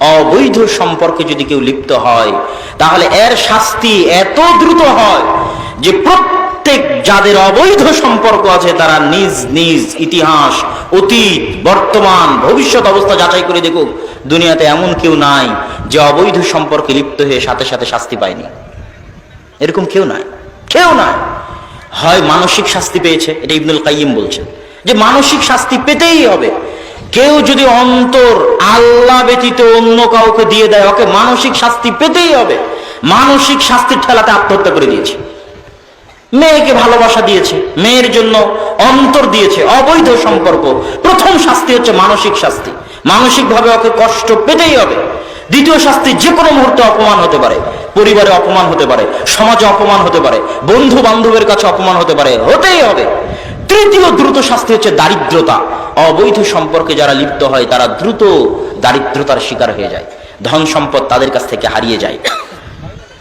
অবৈধ সম্পর্কে যদি কেউ লিপ্ত হয়, তাহলে এর শাস্তি এত দ্রুত হয় যে প্রত্যেক যাদের অবৈধ সম্পর্ক আছে, তারা নিজ নিজ ইতিহাস, অতীত, বর্তমান, ভবিষ্যৎ অবস্থা যাচাই করে দেখুক, দুনিয়াতে এমন কেউ নাই যে অবৈধ সম্পর্কে লিপ্ত হয়ে সাথে সাথে শাস্তি পায়নি। এরকম কেউ নাই। কেউ নাই। হয় মানসিক শাস্তি পেয়েছে, এটা ইবনুল কাইয়িম বলছেন। যে মানসিক শাস্তি পেতেই হবে। কেউ যদি অন্তর আল্লাহ ব্যতীত অন্য কাউকে দিয়ে দেয়, ওকে মানসিক শাস্তি পেতেই হবে। মানসিক শাস্তির ঠেলাতে আত্মহত্যা করে দিয়েছে। মেয়েকে ভালোবাসা দিয়েছে, মেয়ের জন্য অন্তর দিয়েছে, অবৈধ সম্পর্ক। প্রথম শাস্তি হচ্ছে মানসিক শাস্তি। মানসিকভাবে ওকে কষ্ট পেতেই হবে। দ্বিতীয় শাস্তি যে কোনো মুহূর্তে অপমান হতে পারে। পরিবারে অপমান হতে পারে, সমাজে অপমান হতে পারে বন্ধু বান্ধবের কাছে অপমান হতে পারে, হতেই হবে। তৃতীয় দ্রুত শাস্তি হচ্ছে দারিদ্রতা। অবৈধ সম্পর্কে যারা লিপ্ত হয়, তারা দ্রুত দারিদ্রতার শিকার হয়ে যায়। ধন সম্পদ তাদের কাছ থেকে হারিয়ে যায়।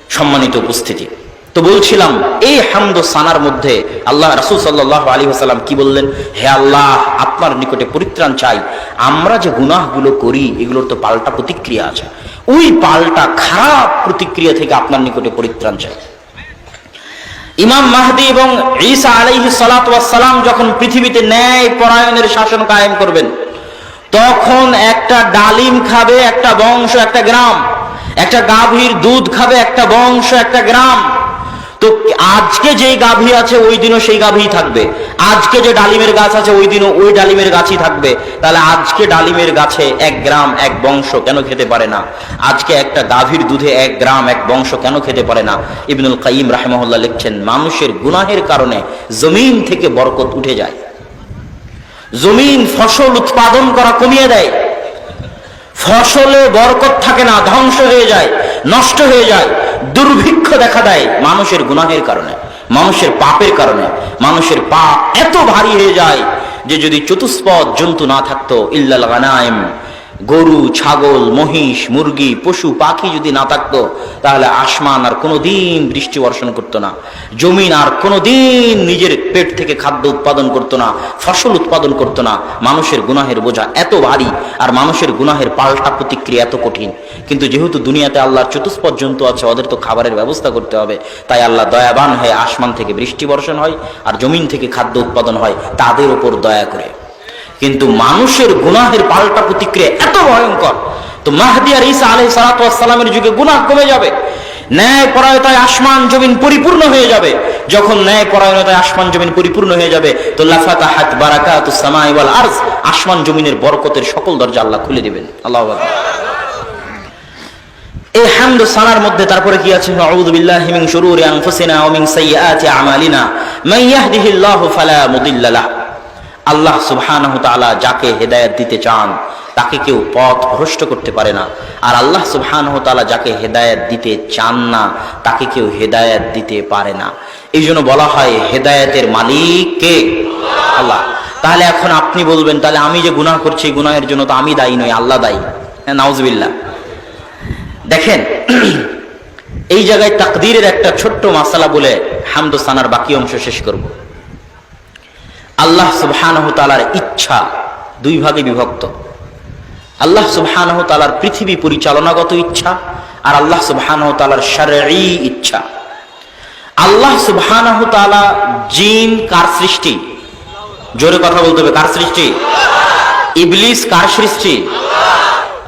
সম্মানিত উপস্থিতি। তো বলছিলাম, এই হামদ সানার মধ্যে আল্লাহ রাসুল সাল্লাহ আলী হাসাল্লাম কি বললেন? হে আল্লাহ, আপনার নিকটে পরিত্রাণ চাই। আমরা যে গুনাহগুলো করি, এগুলোর তো পাল্টা প্রতিক্রিয়া আছে। ওই পাল্টা খারাপ প্রতিক্রিয়া থেকে আপনার নিকটে পরিত্রাণ চাই। ইমাম মাহদি এবং ঈসা আলাইহি সালাম যখন পৃথিবীতে ন্যায় পরায়ণের শাসন কায়েম করবেন, তখন একটা ডালিম খাবে একটা বংশ, একটা গ্রাম। একটা গাভীর দুধ খাবে একটা বংশ, একটা গ্রাম। তো আজকে যেই গাভী আছে, ওই দিনও সেই গাভী থাকবে। আজকে যে ডালিমের গাছ আছে, ওই দিনও ওই ডালিমের গাছই থাকবে। তাহলে আজকে ডালিমের গাছে এক গ্রাম, এক বংশ কেন খেতে পারে না? আজকে একটা গাভীর দুধে এক গ্রাম, এক বংশ কেন খেতে পারে না? ইবনুল কাইম রাহমহল্লা লিখছেন, মানুষের গুনাহের কারণে জমিন থেকে বরকত উঠে যায়। জমিন ফসল উৎপাদন করা কমিয়ে দেয়। ফসলে বরকত থাকে না, ধ্বংস হয়ে যায়, নষ্ট হয়ে যায়। দুর্ভিক্ষ দেখা দেয় মানুষের গুনাহের কারণে, মানুষের পাপের কারণে। মানুষের পাপ এত ভারী হয়ে যায় যে যদি চতুষ্পদ জন্তু না থাকতো, ইল্লাল গানাইম। গরু, ছাগল, মহিষ, মুরগি, পশু, পাখি যদি না থাকতো, তাহলে আসমান আর কোনোদিন বৃষ্টি বর্ষণ করতো না। জমিন আর কোনোদিন নিজের পেট থেকে খাদ্য উৎপাদন করতো না, ফসল উৎপাদন করতো না। মানুষের গুনাহের বোঝা এত ভারী আর মানুষের গুনাহের পাল্টা প্রতিক্রিয়া এত কঠিন। কিন্তু যেহেতু দুনিয়াতে আল্লাহর চতুষ্পদ জন্তু আছে, ওদের তো খাবারের ব্যবস্থা করতে হবে। তাই আল্লাহ দয়াবান হয়ে আসমান থেকে বৃষ্টি বর্ষণ হয় আর জমিন থেকে খাদ্য উৎপাদন হয়, তাদের ওপর দয়া করে। কিন্তু মানুষের গুনাহের পাল্টা প্রতিক্রিয়া এত ভয়ঙ্কর। তো মাহদি আর ঈসা আলাই সালাতামের যুগে গুনাহ কমে যাবে, ন্যায় পরায়তায় আসমান জমিন পরিপূর্ণ হয়ে যাবে। যখন ন্যায় পরায়ণতায় আসমান জমিন পরিপূর্ণ হয়ে যাবে, তো লাফাতা হাত বারাকাত সামাই ওয়াল আরজ, আসমান জমিনের বরকতের সকল দরজা আল্লাহ খুলে দেবেন। আল্লাহ। এই হামদ সানার মধ্যে তারপরে কি আছে? আউযু মিন শুরুরি আনফুসিনা ওয়া মিন সাইয়্যাতি আমালিনা। মান ইয়াহদিহিল্লাহু ফালা মুদিল্লা লাহ। আল্লাহ সুবহানাহু তাআলা যাকে হেদায়েত দিতে চান, তাকে কেউ পথ ভ্রষ্ট করতে পারে না। আর আল্লাহ সুবহানাহু তাআলা যাকে হেদায়েত দিতে চান না, তাকে কেউ হেদায়েত দিতে পারে না। এই জন্য বলা হয়, হেদায়েতের মালিক কে? আল্লাহ। তাহলে এখন আপনি বলবেন, তাহলে আমি যে গুনাহ করছি গুনাহের জন্য তো আমি দায়ী নই, আল্লাহ দায়ী। হ্যাঁ নাউজুবিল্লাহ। দেখেন, এই জায়গায় তাকদীরের একটা ছোট্ট মাসালা বলে হামদোস্তানার বাকি অংশ শেষ করব। আল্লাহ সুবহানাহু তাআলার ইচ্ছা দুই ভাগে বিভক্ত। আল্লাহ সুবহানাহু তাআলার পৃথিবী পরিচালনাগত ইচ্ছা আর আল্লাহ সুবহানাহু তাআলার শারঈ ইচ্ছা। আল্লাহ সুবহানাহু তাআলা জিন কার সৃষ্টি? জোরে কথা বলতে হবে, কার সৃষ্টি? ইবলিস কার সৃষ্টি?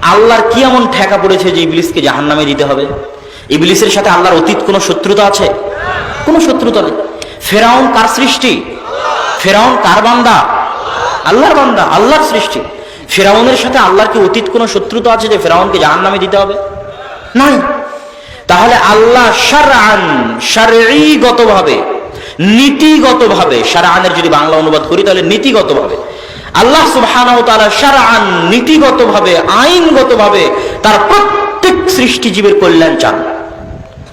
আল্লাহর কি এমন ঠেকা পড়েছে যে ইবলিসকে জাহান নামে দিতে হবে? ইবলিসের সাথে আল্লাহর অতীত কোনো শত্রুতা আছে? কোনো শত্রুতা নেই। ফেরাউন কার সৃষ্টি? ফেরাউন কার বান্দা? আল্লাহর বান্দা, আল্লাহর সৃষ্টি। ফেরাউনের সাথে আল্লাহর কি অতীত কোনো শত্রুতা আছে যে ফেরাউনকে জাহান নামে দিতে হবে? নাই। তাহলে আল্লাহ সারান শারীগত ভাবে নীতিগত ভাবে সারানের যদি বাংলা অনুবাদ করি তাহলে নীতিগত ভাবে আল্লাহ সুবহানাহু তাআলা শারআন নীতিগত ভাবে আইনগত ভাবে তার প্রত্যেক সৃষ্টিজীবের কল্যাণ চান।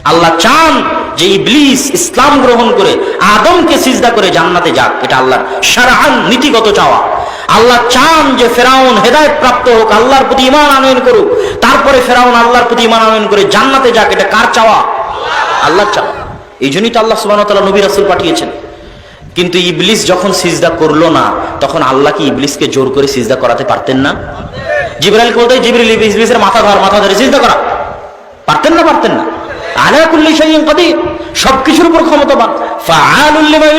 আল্লাহ চান যে ইবলিস ইসলাম গ্রহণ করে, আদমকে সিজদা করে জান্নাতে যাক, এটা আল্লাহর শারআন নীতিগত চাওয়া। আল্লাহ চান যে ফেরাউন হেদায়েত প্রাপ্ত হোক, আল্লাহর প্রতি ইমান আনয়ন করুক। তারপরে ফেরাউন আল্লাহর প্রতি ইমান আনয়ন করে জান্নাতে যাক, এটা কার চাওয়া? আল্লাহর চাওয়া। এই জন্যই তো আল্লাহ সুবহানাহু ওয়া তাআলা নবী রাসূল পাঠিয়েছেন। কিন্তু ইবলিস যখন সিজদা করল না, তখন আল্লাহ কি ইবলিসকে জোর করে সিজদা করাতে পারতেন না? জিব্রাইল বলতে জিবরিল, ইবলিসের মাথা ধর, মাথা ধরে সিজদা করা। পারতেন না পারতেন না। আলা কুল্লি শাইইন কাদির। সবকিছুর উপর ক্ষমতাবান। ফাআলুল লিমা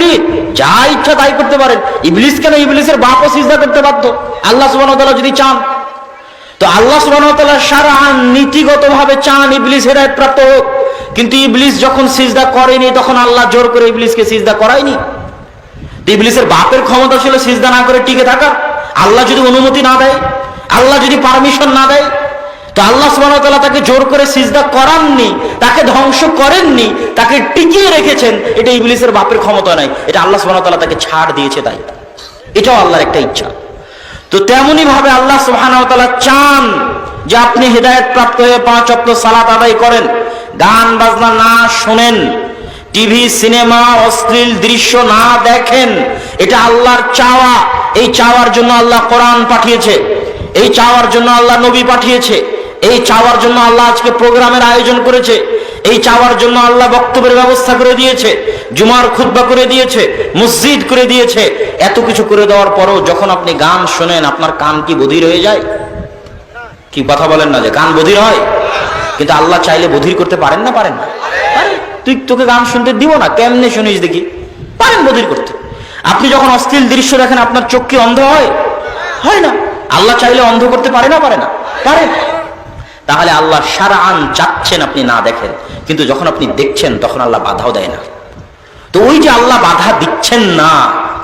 যা ইচ্ছা তাই করতে পারেন। ইবলিস কেন ইবলিসের বাপও সিজদা করতে বাধ্য? আল্লাহ সুবহানাহু যদি চান। তো আল্লাহ সুবহানাহু ওয়া তাআলা সারান নীতিগতভাবে চান ইবলিস হেদায়েত প্রাপ্ত হোক। কিন্তু ইবলিস যখন সিজদা করেনি, তখন আল্লাহ জোর করে ইবলিসকে সিজদা করায়নি। ইবলিসের বাপের ক্ষমতা ছিল সিজদা না করে টিকে থাকার আল্লাহ যদি অনুমতি না দেয়, আল্লাহ যদি পারমিশন না দেয় তো আল্লাহ ওয়া তাকে জোর করে সিজদা করাননি, তাকে ধ্বংস করেননি, তাকে টিকিয়ে রেখেছেন, এটা ইবলিসের বাপের ক্ষমতা নাই। এটা আল্লাহ ওয়া তাকে ছাড় দিয়েছে তাই। এটাও আল্লাহর একটা ইচ্ছা। তো তেমনি ভাবে আল্লাহ ওয়া চান যে আপনি হেদায়েত প্রাপ্ত হয়ে পাঁচ ওয়াক্ত সালাত আদায় করেন। গান বাজনা না শোনেন, টিভি, সিনেমা, অশ্লীল দৃশ্য না দেখেন, এটা আল্লাহর চাওয়া। এই চাওয়ার জন্য আল্লাহ কোরআন পাঠিয়েছে। এই চাওয়ার জন্য আল্লাহ নবী পাঠিয়েছে। এই চাওয়ার জন্য আল্লাহ আজকে প্রোগ্রামের আয়োজন করেছে। এই চাওয়ার জন্য আল্লাহ বক্তব্যের ব্যবস্থা করে দিয়েছে, জুমার খুতবা করে দিয়েছে, মসজিদ করে দিয়েছে। এত কিছু করে দেওয়ার পরও যখন আপনি গান শোনেন, আপনার কান কি বধির হয়ে যায়? কি কথা বলেন না যে কান বধির হয়? কিন্তু আল্লাহ চাইলে বধির করতে পারেন না পারেন না? তুই তোকে গান শুনতে দিব না, কেমনে শুনিস দেখি? পারেন বধির করতে। আপনি যখন অশ্লীল দৃশ্য দেখেন, আপনার চোখ কি অন্ধ হয়? হয় না। আল্লাহ চাইলে অন্ধ করতে পারে না পারে না। পারে তাহলে আল্লাহ সারা আন চাচ্ছেন আপনি না দেখেন। কিন্তু যখন আপনি দেখছেন, তখন আল্লাহ বাধাও দেয় না। তো ওই যে আল্লাহ বাধা দিচ্ছেন না,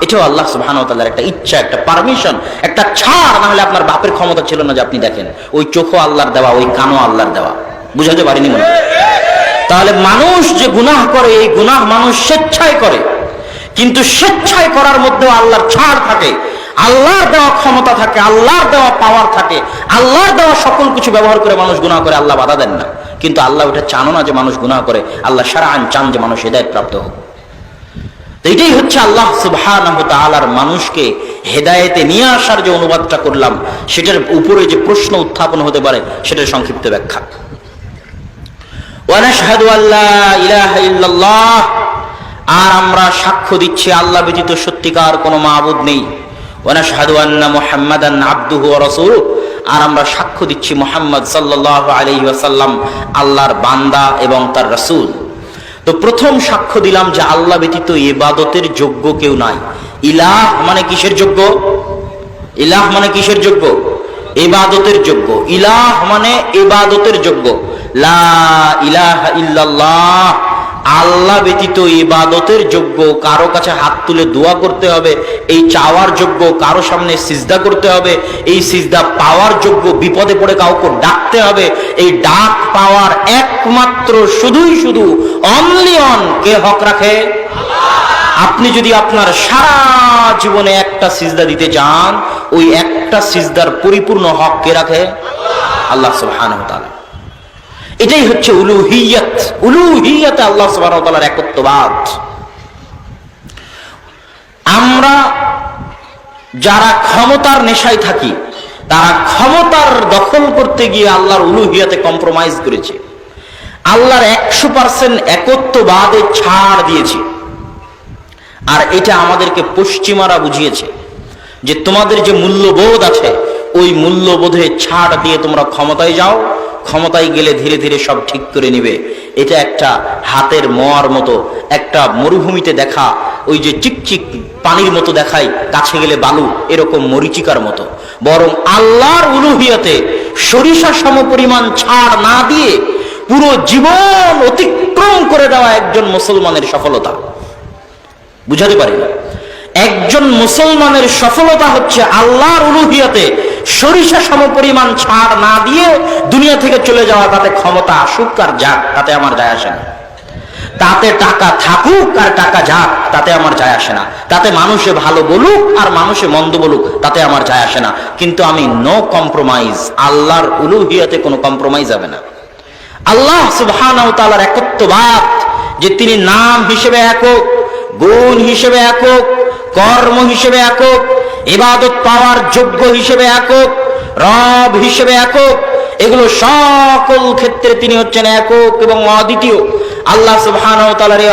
এটাও আল্লাহ সুবহানাহু ওয়া একটা ইচ্ছা, একটা পারমিশন একটা ছাড়। না হলে আপনার বাপের ক্ষমতা ছিল না যে আপনি দেখেন। ওই চোখও আল্লাহর দেওয়া, ওই কানও আল্লাহর দেওয়া। বুঝাতে পারিনি মনে তাহলে মানুষ যে গুনাহ করে, এই গুনাহ মানুষ স্বেচ্ছায় করে। কিন্তু স্বেচ্ছায় করার মধ্যেও আল্লাহর ছাড় থাকে। আল্লাহর দেওয়া ক্ষমতা থাকে, আল্লাহর দেওয়া পাওয়ার থাকে, আল্লাহর দেওয়া সকল কিছু ব্যবহার করে মানুষ গুনাহ করে, আল্লাহ বাধা দেন না। কিন্তু আল্লাহ ওটা চানো না যে মানুষ গুনাহ করে, আল্লাহ সারা আন চান যে মানুষ হেদায়ত প্রাপ্ত হোক। এটাই হচ্ছে আল্লাহ তাআলার মানুষকে হেদায়েতে নিয়ে আসার যে অনুবাদটা করলাম, সেটার উপরে যে প্রশ্ন উত্থাপন হতে পারে, সেটার সংক্ষিপ্ত ব্যাখ্যা। আর আমরা সাক্ষ্য দিচ্ছি, আল্লাহ ব্যতীত সত্যিকার কোনো মাবুদ নেই। ওয়ানাশহাদু আন্না মুহাম্মাদান আবদুহু ওয়া আর আমরা সাক্ষ্য দিচ্ছি মুহাম্মদ সাল্লাল্লাহু আলাইহি ওয়াসাল্লাম, আল্লাহর বান্দা এবং তার রাসূল। তো প্রথম সাক্ষ্য দিলাম যে আল্লাহ ব্যতীত ইবাদতের যোগ্য কেউ নাই। ইলাহ মানে কিসের যোগ্য? ইলাহ মানে কিসের যোগ্য? ইবাদতের যোগ্য। ইলাহ মানে ইবাদতের যোগ্য। লা ইলাহা ইল্লাল্লাহ। আল্লাহ ব্যতীত ইবাদতের যোগ্য কারও কাছে হাত তুলে দোয়া করতে হবে, এই চাওয়ার যোগ্য কারও সামনে সিজদা করতে হবে, এই সিজদা পাওয়ার যোগ্য বিপদে পড়ে কাউকে ডাকতে হবে, এই ডাক পাওয়ার একমাত্র শুধুই শুধু অনলি অন কে হক রাখে? আপনি যদি আপনার সারা জীবনে একটা সিজদা দিতে চান, ওই একটা সিজদার পরিপূর্ণ হক কে রাখে? আল্লাহ সুবহানাহু ওয়া তাআলা। এটাই হচ্ছে উলুহিয়াত। উলুহিয়াত আল্লাহ তাআলার একত্ববাদ। আমরা যারা ক্ষমতার নেশায় থাকি, তারা ক্ষমতার দখল করতে গিয়ে আল্লাহর উলুহিয়াতে কম্প্রোমাইজ করেছে। আল্লাহর একশো পার্সেন্ট একত্ববাদে ছাড় দিয়েছে। আর এটা আমাদেরকে পশ্চিমারা বুঝিয়েছে যে তোমাদের যে মূল্যবোধ আছে, ওই মূল্যবোধে ছাড় দিয়ে তোমরা ক্ষমতায় যাও ক্ষমতায় গেলে ধীরে ধীরে সব ঠিক করে নিবে। এটা একটা হাতের মোয়ার মতো, একটা মরুভূমিতে দেখা, ওই যে চিকচিক পানির মতো দেখায়, কাছে গেলে বালু, এরকম মরিচিকার মতো। বরং আল্লাহর উলুহিয়াতে সরিষা সমপরিমাণ ছাড় না দিয়ে পুরো জীবন অতিক্রম করে দেওয়া একজন মুসলমানের সফলতা। বুঝাতে পারি না। একজন মুসলমানের সফলতা হচ্ছে আল্লাহর উলুহিয়াতে সরিষা সমপরিমাণ ছাড় না দিয়ে দুনিয়া থেকে চলে যাওয়া তাতে ক্ষমতা আসুক আর যাক, তাতে আমার যায় আসে না। তাতে টাকা থাকুক আর টাকা যাক, তাতে আমার যায় আসে না। তাতে মানুষে ভালো বলুক আর মানুষে মন্দ বলুক, তাতে আমার যায় আসে না। কিন্তু আমি নো কম্প্রোমাইজ আল্লাহর উলুহিয়াতে কোনো কম্প্রোমাইজ হবে না। আল্লাহ সুবহানাহু তাআলার একত্ববাদ, যে তিনি নাম হিসেবে একক, গুণ হিসেবে একক, কর্ম হিসেবে একক ইবাদত পাওয়ার যোগ্য হিসেবে একক, রব হিসেবে একক, এগুলো সকল ক্ষেত্রে তিনি হচ্ছেন একক এবং অদ্বিতীয়। আল্লাহ সুবহানাহু তাআলার এই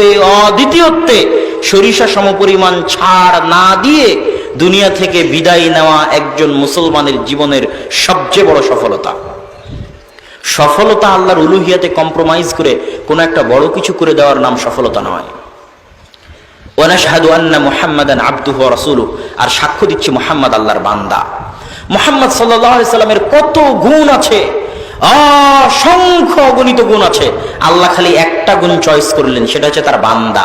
এই অদ্বিতীয়ত্বে সরিষা সমপরিমাণ ছাড় না দিয়ে দুনিয়া থেকে বিদায় নেওয়া একজন মুসলমানের জীবনের সবচেয়ে বড় সফলতা। সফলতা আল্লাহর উলুহিয়াতে কম্প্রোমাইজ করে কোনো একটা বড় কিছু করে দেওয়ার নাম সফলতা নয়। ওয়ানাশহাদু আন্না মুহাম্মাদান আবদুহু ওয়া রাসূলুহু। আর সাক্ষ্য দিচ্ছি মোহাম্মদ আল্লাহর বান্দা। মুহাম্মদ সাল্লামের কত গুণ আছে? অসংখ্য অগণিত গুণ আছে। আল্লাহ খালি একটা গুণ চয়েস করলেন, সেটা হচ্ছে তার বান্দা।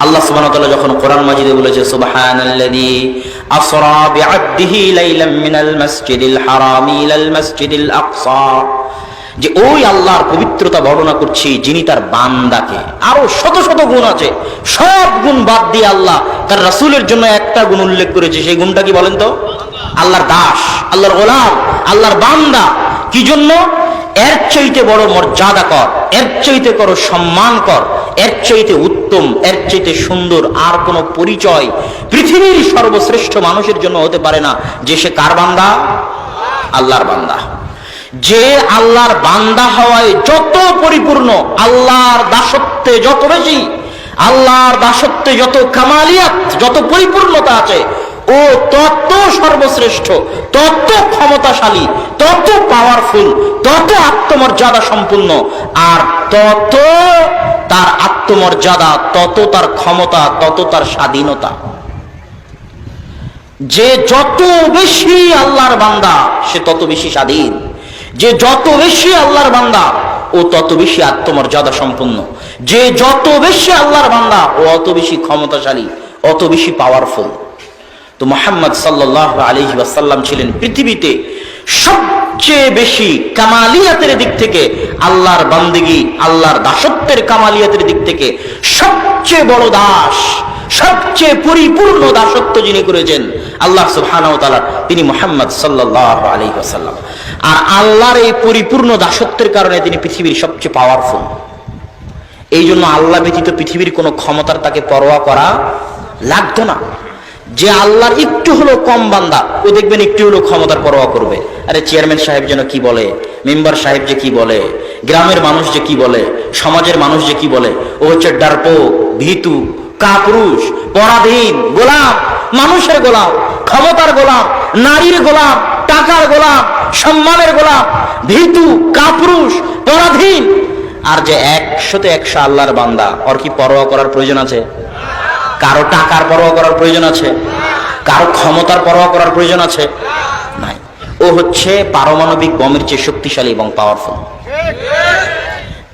আল্লাহ সুবহানাহু ওয়া তাআলা যখন কোরআন মাজিদে বলেছে, সুবহানাল্লাযী আসরা বিআবদিহি লাইলাম মিনাল মাসজিদিল হারামি ইলাল মাসজিদিল আকসা। যে ওই আল্লাহর পবিত্রতা বর্ণনা করছি, যিনি তার বান্দাকে। আরও শত শত গুণ আছে। সব গুণ বাদ দিয়ে আল্লাহ তার রাসূলের জন্য একটা গুণ উল্লেখ করেছে। সেই গুণটা কি বলেন তো? আল্লাহর দাস, আল্লাহর গোলাম, আল্লাহর বান্দা। কি জন্য? এর চাইতে বড় মর্যাদা কর, এর চাইতে করো সম্মান কর, এর চাইতে উত্তম, এর চাইতে সুন্দর আর কোনো পরিচয় পৃথিবীর সর্বশ্রেষ্ঠ মানুষের জন্য হতে পারে না। যে সে কার বান্দা? আল্লাহর বান্দা। যে আল্লাহর বান্দা হওয়ায় যত পরিপূর্ণ, আল্লাহর দাসত্বে যত বেশি আল্লাহর দাসত্বে যত কামালিয়াত, যত পরিপূর্ণতা আছে, ও তত সর্বশ্রেষ্ঠ, তত ক্ষমতাশালী, তত পাওয়ারফুল তত আত্মমর্যাদা সম্পূর্ণ, আর তত তার আত্মমর্যাদা, তত তার ক্ষমতা, তত তার স্বাধীনতা। যে যত বেশি আল্লাহর বান্দা, সে তত বেশি স্বাধীন। যে যত বেশি আল্লাহর বান্দা ও তত বেশি আত্মমর্যাদা সম্পন্ন। যে যত বেশি আল্লাহর বান্দা, ও অত বেশি ক্ষমতাশালী, অত বেশি পাওয়ারফুল তো মোহাম্মদ সাল্লাহ আলহি ওয়াসাল্লাম ছিলেন পৃথিবীতে সবচেয়ে বেশি কামালিয়াতের দিক থেকে আল্লাহর বান্দিগি, আল্লাহর দাসত্বের কামালিয়াতের দিক থেকে সবচেয়ে বড় দাস। সবচেয়ে পরিপূর্ণ দাসত্ব যিনি করেছেন, আল্লাহ তাআলা, তিনি মুহাম্মদ সাল্লাল্লাহু আলাইহি ওয়াসাল্লাম। আর আল্লাহর এই পরিপূর্ণ দাসত্বের কারণে তিনি পৃথিবীর সবচেয়ে পাওয়ারফুল এই জন্য আল্লাহ ব্যতীত পৃথিবীর কোনো ক্ষমতার তাকে পরোয়া করা লাগতো না। যে আল্লাহর একটু হলো কম বান্দা, ও দেখবেন একটু হলো ক্ষমতার পরোয়া করবে। আরে চেয়ারম্যান সাহেব যেন কি বলে, মেম্বার সাহেব যে কি বলে, গ্রামের মানুষ যে কি বলে, সমাজের মানুষ যে কি বলে, ও হচ্ছে ডারপো, ভীতু কাপুরুষ, পরাধীন গোলাম মানুষের গোলাম ক্ষমতার গোলাম নারীর গোলাম টাকার গোলাম সম্মানের গোলাম ভীতু, কাপুরুষ, পরাধীন। আর যে একশোতে একশো আল্লাহর বান্দা, ওর কি পরোয়া করার প্রয়োজন আছে? কারও টাকার পরোয়া করার প্রয়োজন আছে? কারও ক্ষমতার পরোয়া করার প্রয়োজন আছে? নাই। ও হচ্ছে পারমাণবিক বমের চেয়ে শক্তিশালী এবং পাওয়ারফুল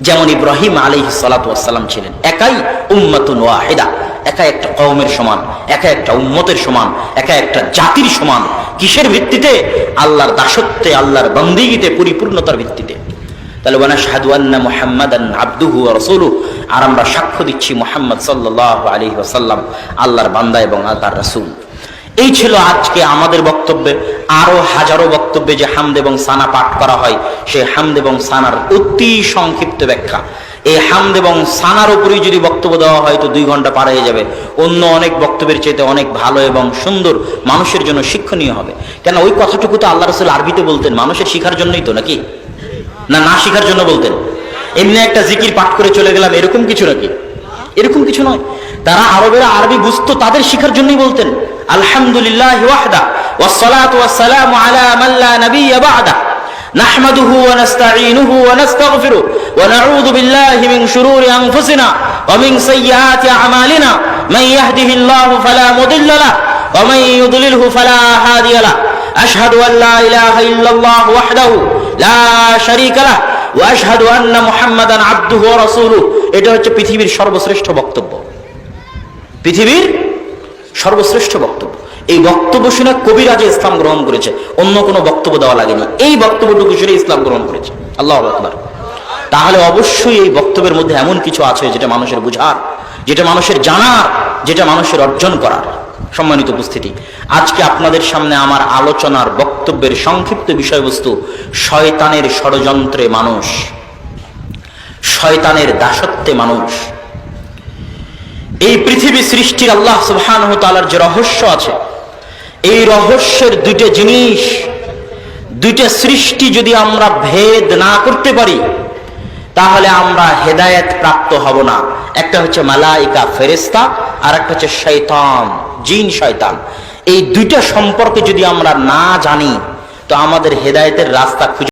যেমন ইব্রাহিম আলী সালাতাম ছিলেন, একাই উম্মাতুন একা একটা কওমের সমান, একা একটা উম্মতের সমান, একা একটা জাতির সমান। কিসের ভিত্তিতে? আল্লাহর দাসত্বে, আল্লাহর বন্দিগিতে, পরিপূর্ণতার ভিত্তিতে। তাহলে মুহাম্মাদান আবদুহু ওয়া আর আমরা সাক্ষ্য দিচ্ছি মুহাম্মদ আলাইহি ওয়াসাল্লাম, আল্লাহর বান্দা এবং তার রাসূল। এই ছিল আজকে আমাদের বক্তব্যে, আরও হাজারো বক্তব্যে যে হামদ এবং সানা পাঠ করা হয় সেই হামদ এবং সানার অতি সংক্ষিপ্ত ব্যাখ্যা। এই হামদ এবং সানার উপরেই যদি বক্তব্য দেওয়া হয়, তো দুই ঘণ্টা পার হয়ে যাবে। অন্য অনেক বক্তব্যের চাইতে অনেক ভালো এবং সুন্দর মানুষের জন্য শিক্ষণীয় হবে। কেন, ওই কথাটুকু তো আল্লাহ রসুল আরবিতে বলতেন, মানুষের শিখার জন্যই তো নাকি? না না শিখার জন্য বলতেন। এমনি একটা জিকির পাঠ করে চলে গেলাম, এরকম কিছু নাকি? এরকম কিছু নয়। তারা আরবেরা আরবি বুঝতো, তাদের শিখার জন্যই বলতেন। আলহামদুলিল্লাহ ওয়াহদা والصلاة والسلام على من لا نبي بعده نحمده ونستعينه ونستغفره ونعوذ بالله من شرور أنفسنا ومن سيئات أعمالنا من يهده الله فلا مضل له ومن يضلله فلا هادي له أشهد أن لا إله إلا الله وحده لا شريك له ওয়াশহাদু আন্না মুহাম্মাদান আবদুহু ওয়া রাসূলুহু এটা হচ্ছে পৃথিবীর সর্বশ্রেষ্ঠ বক্তব্য পৃথিবীর সর্বশ্রেষ্ঠ বক্তব্য। এই বক্তব্য শুনে কবিরাজে ইসলাম গ্রহণ করেছে। অন্য কোনো বক্তব্য দেওয়া লাগেনি এই বক্তব্যটুকু শুনে ইসলাম গ্রহণ করেছে। আল্লাহ আকবার। তাহলে অবশ্যই এই বক্তব্যের মধ্যে এমন কিছু আছে যেটা মানুষের বুঝার, যেটা মানুষের জানার, যেটা মানুষের অর্জন করার। সম্মানিত উপস্থিতি, আজকে আপনাদের সামনে আমার আলোচনার বক্তব্যের সংক্ষিপ্ত বিষয়বস্তু, শয়তানের ষড়যন্ত্রে মানুষ। শয়তানের দাসত্বে মানুষ। এই পৃথিবী সৃষ্টির আল্লাহ সুবহান তালার যে রহস্য আছে, এই রহস্যের দুইটা জিনিস, দুইটা সৃষ্টি যদি আমরা ভেদ না করতে পারি, তাহলে আমরা হেদায়েত প্রাপ্ত হব না। একটা হচ্ছে মালাইকা ফেরেস্তা আর একটা হচ্ছে শৈতান জিন, শয়তান। এই দুইটা সম্পর্কে যদি আমরা না জানি, তো আমাদের হেদায়েতের রাস্তা খুঁজে